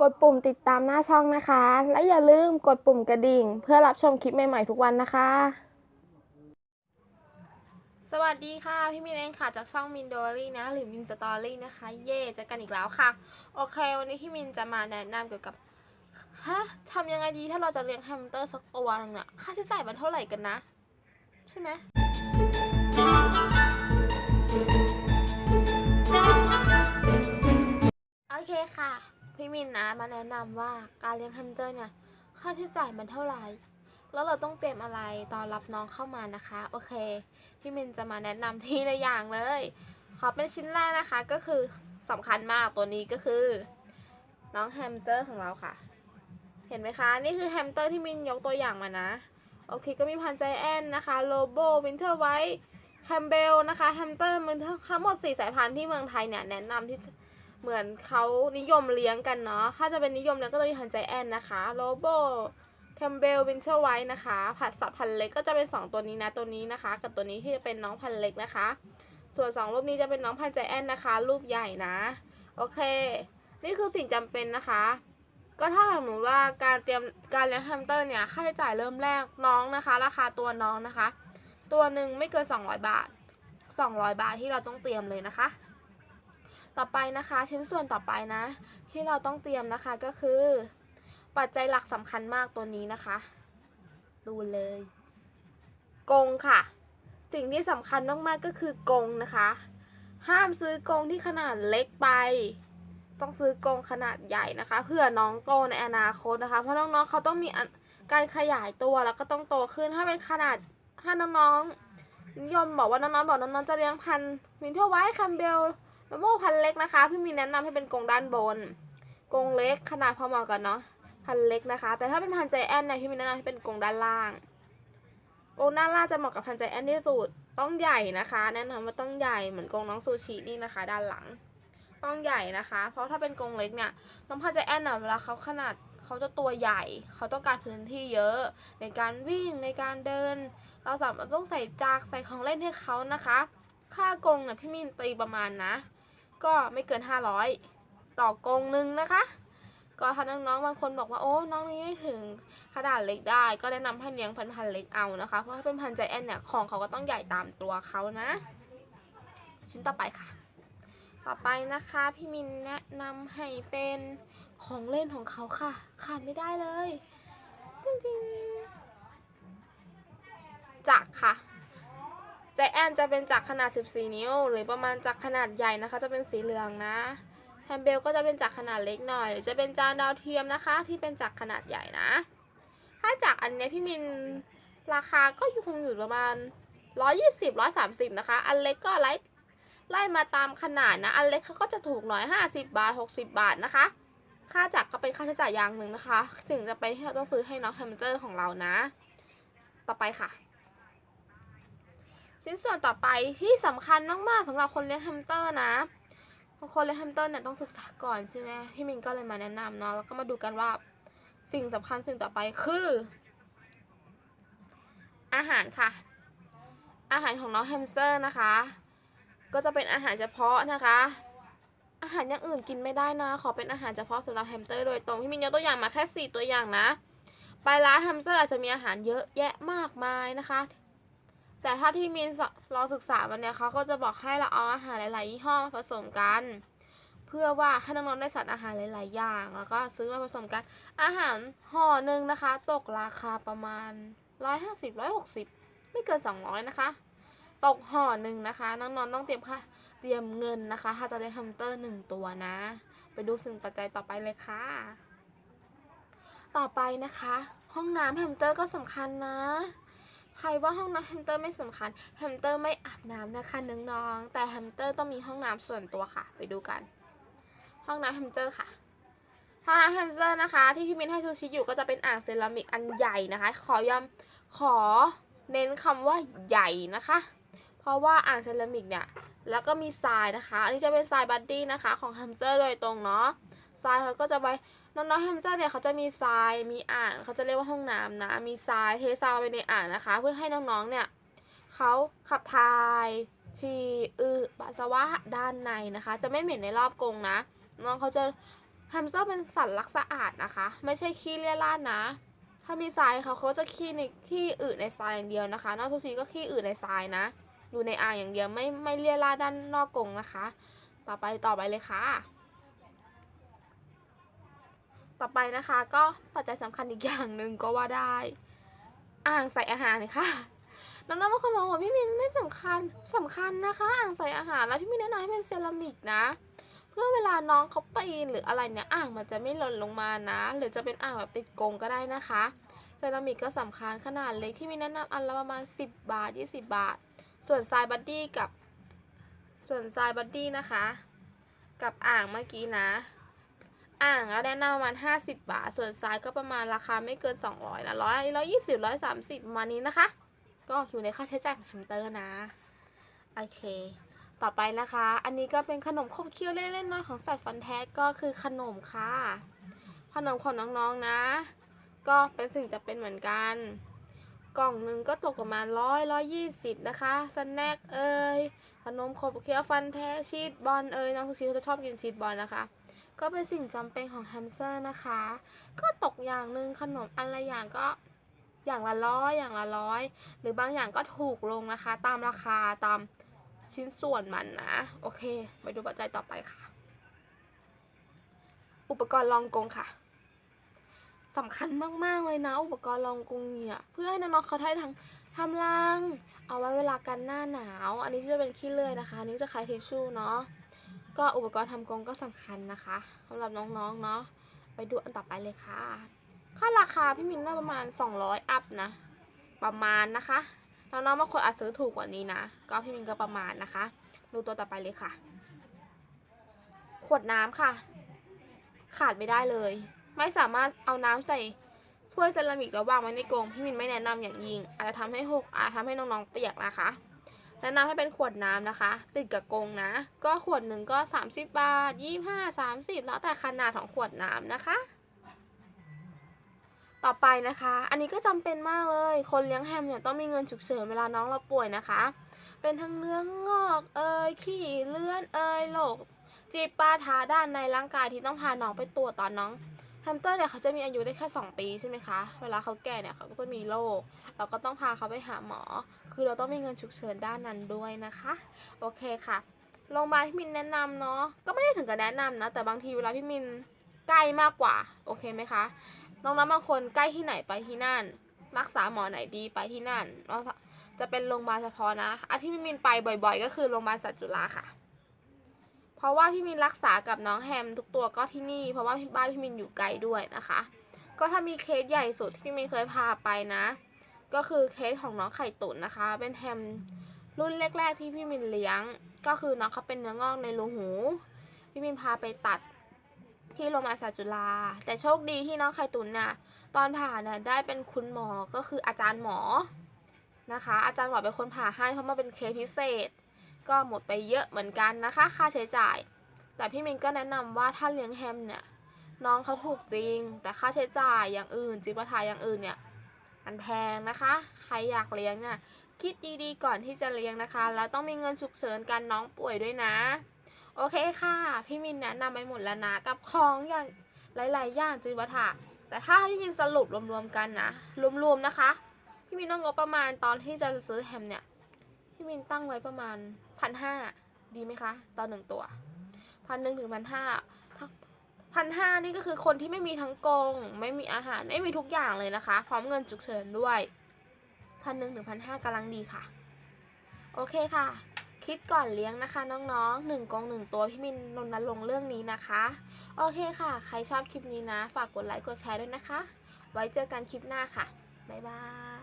กดปุ่มติดตามหน้าช่องนะคะ และอย่าลืมกดปุ่มกระดิ่ง เพื่อรับชมคลิปใหม่ๆทุกวันนะคะ สวัสดีค่ะ พี่มินเองค่ะ จากช่องมินโดรี่นะ หรือมินสตอรี่นะคะ เย่เจอกันอีกแล้วค่ะ โอเค วันนี้พี่มินจะมาแนะนำเกี่ยวกับฮะทำยังไงดีถ้าเราจะเลี้ยงแฮมสเตอร์สักตัวหนึงเนี่ยค่าใช้จ่ายมันเท่าไหร่กันนะ ใช่ไหมโอเคค่ะ พี่มินนะมาแนะนำว่าการเลี้ยงแฮมสเตอร์เนี่ยค่าใช้จ่ายมันเท่าไหร่ แล้วเราต้องเตรียมอะไรตอนรับน้องเข้ามานะคะ โอเค พี่มินจะมาแนะนำทีละอย่างเลย ขอเป็นชิ้นแรกนะคะก็คือสำคัญมากตัวนี้ก็คือ น้องแฮมสเตอร์ของเราค่ะ เห็นไหมคะ นี่คือแฮมสเตอร์ที่มินยกตัวอย่างมานะ โอเคก็มีพันธุ์ใจแอนนะคะโลโบวินเทอร์ไวท์แฮมเบลนะคะแฮมสเตอร์มันทั้งหมด4สายพันธุ์ที่เมืองไทยเนี่ยแนะนำที่ เหมือนเขานิยมเลี้ยงกันเนาะ ถ้าจะเป็นนิยมเลี้ยงก็จะมีพันใจแอนนะคะโลโบแคมเบลวินเทอร์ไวท์นะคะ ผัดสับพันเล็กก็จะเป็น 2 ตัวนี้นะ ตัวนี้นะคะ กับตัวนี้ที่จะเป็นน้องพันเล็กนะคะ ส่วน 2 รูปนี้จะเป็นน้องพันใจแอนนะคะ รูปใหญ่นะ โอเค นี่คือสิ่งจำเป็นนะคะ ก็ถ้าสมมติว่าการเตรียมการเลี้ยงแฮมสเตอร์เนี่ย ค่าใช้จ่ายเริ่มแรกน้องนะคะ ราคาตัวน้องนะคะ ตัวหนึ่งไม่เกิน 200 บาท 200 บาทที่เราต้องเตรียมเลยนะคะ ต่อไปนะคะชิ้นส่วนต่อไปนะ ที่เราต้องเตรียมนะคะก็คือ ปัจจัยหลักสำคัญมากตัวนี้นะคะ ดูเลยกรงค่ะ สิ่งที่สำคัญมากๆก็คือกรงนะคะ ห้ามซื้อกงที่ขนาดเล็กไป ต้องซื้อกงขนาดใหญ่นะคะ เพื่อน้องโตในอนาคตนะคะ เพราะน้องๆเขาต้องมีการขยายตัวแล้วก็ต้องโตขึ้นถ้าเป็นขนาดถ้าน้องๆนิยมบอกว่าน้องๆบอกน้องๆจะเลี้ยงพันธุ์วินเทอร์ไวท์คัมเบล ล้วโม่พันเล็กนะคะ พี่มีแนะนำให้เป็นกรงด้านบน กรงเล็กขนาดพอเหมาะกันเนาะพันเล็กนะคะ แต่ถ้าเป็นพันใจแอนเนี่ยพี่มีแนะนำให้เป็นกรงด้านล่างกรงด้านล่างจะเหมาะกับพันใจแอนที่สุดต้องใหญ่นะคะ แนะนำว่าต้องใหญ่เหมือนกรงน้องซูชินี่นะคะ ด้านหลัง ต้องใหญ่นะคะ เพราะถ้าเป็นกรงเล็กเนี่ยน้องพันใจแอนเน่ะเวลาเขาขนาดเขาจะตัวใหญ่ เขาต้องการพื้นที่เยอะ ในการวิ่งในการเดิน เราสามารถต้องใส่จากใส่ของเล่นให้เขานะคะ ค่ากรงเนี่ยพี่มีนตีประมาณนะ ก็ไม่เกิน 500 ต่อกงหนึ่งนะคะ ก็ถ้าน้องๆบางคนบอกว่าโอ้น้องนี้ถึงขนาดเล็กได้ ก็แนะนำให้เลี้ยงพันพันเล็กเอานะคะ เพราะถ้าเป็นพันใจแอนเนี่ยของเขาก็ต้องใหญ่ตามตัวเขานะ ชิ้นต่อไปค่ะ ต่อไปนะคะพี่มินแนะนำให้เป็นของเล่นของเขาค่ะ ขาดไม่ได้เลยจริงๆจักรค่ะ จแอนจะเป็นจักรขนาด 14 นิ้ว หรือประมาณจักรขนาดใหญ่นะคะ จะเป็นสีเหลืองนะแฮมเบลก็จะเป็นจักรขนาดเล็กหน่อย หรือจะเป็นจานดาวเทียมนะคะ ที่เป็นจักรขนาดใหญ่นะ ถ้าจักรอันนี้พี่มินราคาก็อยู่คงอยู่ประมาณ 120 130 นะคะ อันเล็กก็ไล่ไล่มาตามขนาดนะ อันเล็กเขาก็จะถูกหน่อย 50 บาท 60 บาทนะคะ ค่าจักรก็เป็นค่าใช้จ่ายอย่างหนึ่งนะคะสิ่งจะไปที่เราต้องซื้อให้น้องแฮมสเตอร์ของเรานะ ต่อไปค่ะ ชิ้นส่วนต่อไปที่สำคัญมากๆสำหรับคนเลี้ยงแฮมสเตอร์นะคนเลี้ยงแฮมสเตอร์เนี่ยต้องศึกษาก่อนใช่ไหมพี่มินก็เลยมาแนะนำเนาะแล้วก็มาดูกันว่าสิ่งสำคัญสิ่งต่อไปคือ อาหารค่ะ อาหารของน้องแฮมสเตอร์นะคะ ก็จะเป็นอาหารเฉพาะนะคะ อาหารอย่างอื่นกินไม่ได้นะ ขอเป็นอาหารเฉพาะสำหรับแฮมสเตอร์โดยตรงพี่มินยกตัวอย่างมาแค่สี่ตัวอย่างนะไปร้านแฮมสเตอร์อาจจะมีอาหารเยอะแยะมากมายนะคะ แต่ถ้าที่มีนเราศึกษามันเนี่ยเขาก็จะบอกให้เราเอาอาหารหลาย ๆ ยี่ห้อมาผสมกัน เพื่อว่าให้น้องๆได้สารอาหารหลาย ๆ อย่าง แล้วก็ซื้อมาผสมกัน อาหารห่อหนึ่งนะคะ ตกราคาประมาณ150 160ไม่เกิน200นะคะ ตกห่อหนึ่งนะคะ น้องๆต้องเตรียมค่าเตรียมเงินนะคะถ้าจะได้แฮมสเตอร์หนึ่งตัวนะ ไปดูสิ่งปัจจัยต่อไปเลยค่ะ ต่อไปนะคะ ห้องน้ำแฮมสเตอร์ก็สำคัญนะ ใครว่าห้องน้ำแฮมสเตอร์ไม่สำคัญแฮมสเตอร์ไม่อาบน้ำนะคะน้องๆแต่แฮมสเตอร์ต้องมีห้องน้ำส่วนตัวค่ะ ไปดูกัน ห้องน้ำแฮมสเตอร์ค่ะห้องน้ำแฮมสเตอร์นะคะ ที่พี่มินให้ซูชิอยู่ก็จะเป็นอ่างเซรามิกอันใหญ่นะคะ ขอย้ำขอเน้นคำว่าใหญ่นะคะ เพราะว่าอ่างเซรามิกเนี่ยแล้วก็มีทรายนะคะ อันนี้จะเป็นทรายบัดดี้นะคะ ของแฮมสเตอร์โดยตรงเนาะทรายเขาก็จะไว้ น้องๆแฮมสเตอร์เนี่ยเขาจะมีทรายมีอ่างเขาจะเรียกว่าห้องน้ำนะมีทรายเททรายไปในอ่างนะคะ เพื่อให้น้องๆเนี่ยเขาขับถ่ายฉี่อือปัสสาวะด้านในนะคะ จะไม่เหม็นในรอบกรงนะ น้องเขาจะแฮมสเตอร์เป็นสัตว์รักสะอาดนะคะ ไม่ใช่ขี้เลี่ยราดนะ ถ้ามีทรายเขาเขาจะขี้ในขี้อืดในทรายอย่างเดียวนะคะ น้องซูชิก็ขี้อืดในทรายนะอยู่ในอ่างอย่างเดียวไม่ไม่เลี่ยราดด้านนอกกรงนะคะ ต่อไปต่อไปเลยค่ะ ต่อไปนะคะก็ปัจจัยสำคัญอีกอย่างหนึ่งก็ว่าได้ อ่างใส่อาหารค่ะน้องๆบางคนบอกว่าพี่มินไม่สำคัญสำคัญนะคะ อ่างใส่อาหารแล้วพี่มินแนะนำให้เป็นเซรามิกนะ เพื่อเวลาน้องเขาปีนหรืออะไรเนี่ยอ่างมันจะไม่หล่นลงมานะ หรือจะเป็นอ่างแบบติดกรงก็ได้นะคะเซรามิกก็สำคัญขนาดเล็กที่มีแนะนำอันละประมาณ 10 บาท 20 บาท ส่วนทรายบัดดี้กับ ส่วนทรายบัดดี้นะคะ กับอ่างเมื่อกี้นะ อ่างก็แนะนำประมาณ 50 บาท ส่วนทรายก็ประมาณราคาไม่เกิน 200นะร้อยร้อยยี่สิบร้อยสามสิบประมาณนี้นะคะ ก็อยู่ในค่าใช้จ่ายของแฮมเตอร์นะ โอเค ต่อไปนะคะ อันนี้ก็เป็นขนมขบเคี้ยวเล่นๆน้อยของสัตว์ฟันแท้ก็คือขนมค่ะ ขนมของน้องๆนะ ก็เป็นสิ่งจะเป็นเหมือนกัน กล่องหนึ่งก็ตกประมาณร้อยร้อยยี่สิบนะคะสแน็คเอ่ยขนมขบเคี้ยวฟันแท้ชีสบอลเอ่ยน้องซูชิเขาจะชอบกินชีสบอลนะคะ ก็เป็นสิ่งจำเป็นของแฮมสเตอร์นะคะ ก็ตกอย่างหนึ่งขนมอะไรอย่างก็อย่างละร้อยอย่างละร้อย หรือบางอย่างก็ถูกลงนะคะ ตามราคาตามชิ้นส่วนมันนะ โอเค ไปดูปัจจัยต่อไปค่ะ อุปกรณ์รองกงค่ะสำคัญมากๆเลยนะ อุปกรณ์รองกงเนี่ยเพื่อให้น้องๆเขาได้ทั้งทำรัง เอาไว้เวลากันหน้าหนาว อันนี้จะเป็นขี้เลื่อยนะคะ อันนี้จะคล้ายทิชชู่เนาะ ก็อุปกรณ์ทำกรงก็สำคัญนะคะสำหรับน้องๆเนาะไปดูอันต่อไปเลยค่ะ ค่าราคาพี่มินน่าประมาณ 200 อัพนะ ประมาณนะคะน้องๆบางคนอาจซื้อถูกกว่านี้นะ ก็พี่มินก็ประมาณนะคะ ดูตัวต่อไปเลยค่ะ ขวดน้ำค่ะ ขาดไม่ได้เลย ไม่สามารถเอาน้ำใส่ถ้วยเซรามิกแล้ววางไว้ในกรงพี่มินไม่แนะนำอย่างยิ่งอาจจะทำให้หกอาจทำให้น้องๆเปียกนะคะ แนะนำให้เป็นขวดน้ำนะคะ ติดกับกงนะ ก็ขวดหนึ่งก็ 30 บาท 25 30 แล้วแต่ขนาดของขวดน้ำนะคะ ต่อไปนะคะ อันนี้ก็จำเป็นมากเลย คนเลี้ยงแฮมเนี่ยต้องมีเงินฉุกเฉินเวลาน้องเราป่วยนะคะ เป็นทั้งเนื้องอกเอยขี้เลื่อนเอยโรคจีบปาทาด้านในร่างกายที่ต้องพาน้องไปตรวจตอนน้อง ฮมสเตอร์เนี่ยเขาจะมีอายุได้แค่ 2 ปีใช่ไหมคะ เวลาเขาแก่เนี่ยเขาก็จะมีโรค เราก็ต้องพาเขาไปหาหมอ คือเราต้องมีเงินฉุกเฉินด้านนั้นด้วยนะคะ โอเคค่ะ โรงพยาบาลพี่มินแนะนำเนาะ ก็ไม่ได้ถึงกับแนะนำนะ แต่บางทีเวลาพี่มินใกล้มากกว่า โอเคไหมคะ น้องๆบางคนใกล้ที่ไหนไปที่นั่น รักษาหมอไหนดีไปที่นั่นเราจะเป็นโรงพยาบาลเฉพาะนะอันที่พี่มินไปบ่อย ๆ ก็คือโรงพยาบาลสัตว์จุฬาค่ะ ราะว่าพี่มินรักษากับน้องแฮมทุกตัวก็ที่นี่ เพราะว่าบ้านพี่มินอยู่ไกลด้วยนะคะ ก็ถ้ามีเคสใหญ่สุดที่พี่มินเคยพาไปนะ ก็คือเคสของน้องไข่ตุ๋นนะคะ เป็นแฮมรุ่นแรก ๆ ที่พี่มินเลี้ยง ก็คือน้องเขาเป็นเนื้องอกในรูหู พี่มินพาไปตัดที่โรงพยาบาลจุฬาแต่โชคดีที่น้องไข่ตุ๋นน่ะตอนผ่าเนี่ยได้เป็นคุณหมอก็คืออาจารย์หมอนะคะ อาจารย์หมอเป็นคนผ่าให้เพราะมาเป็นเคสพิเศษ ก็หมดไปเยอะเหมือนกันนะคะ ค่าใช้จ่าย แต่พี่มินก็แนะนำว่าถ้าเลี้ยงแฮมเนี่ยน้องเขาถูกจริง แต่ค่าใช้จ่ายอย่างอื่นจิปาถาอย่างอื่นเนี่ยมันแพงนะคะ ใครอยากเลี้ยงเนี่ยคิดดีๆก่อนที่จะเลี้ยงนะคะ แล้วต้องมีเงินฉุกเฉินกันน้องป่วยด้วยนะ โอเคค่ะ พี่มินแนะนำไปหมดแล้วนะกับของอย่างหลายๆอย่างจิปาถาแต่ถ้าพี่มินสรุปรวมๆกันนะรวมๆนะคะ พี่มินต้องงบประมาณตอนที่จะซื้อแฮมเนี่ยพี่มินตั้งไว้ประมาณ พันห้าดีไหมคะต่อหนึ่งตัวพันหนึ่งถึงพันห้าพันห้านี่ก็คือคนที่ไม่มีทั้งกง ไม่มีอาหาร ไม่มีทุกอย่างเลยนะคะ พร้อมเงินฉุกเฉินด้วยพันหนึ่งถึงพันห้ากำลังดีค่ะ โอเคค่ะ คิดก่อนเลี้ยงนะคะน้องๆหนึ่งกรงหนึ่งตัวพี่มินรณรงเรื่องนี้นะคะ โอเคค่ะ ใครชอบคลิปนี้นะ ฝากกดไลค์กดแชร์ด้วยนะคะ ไว้เจอกันคลิปหน้าค่ะ บ๊ายบาย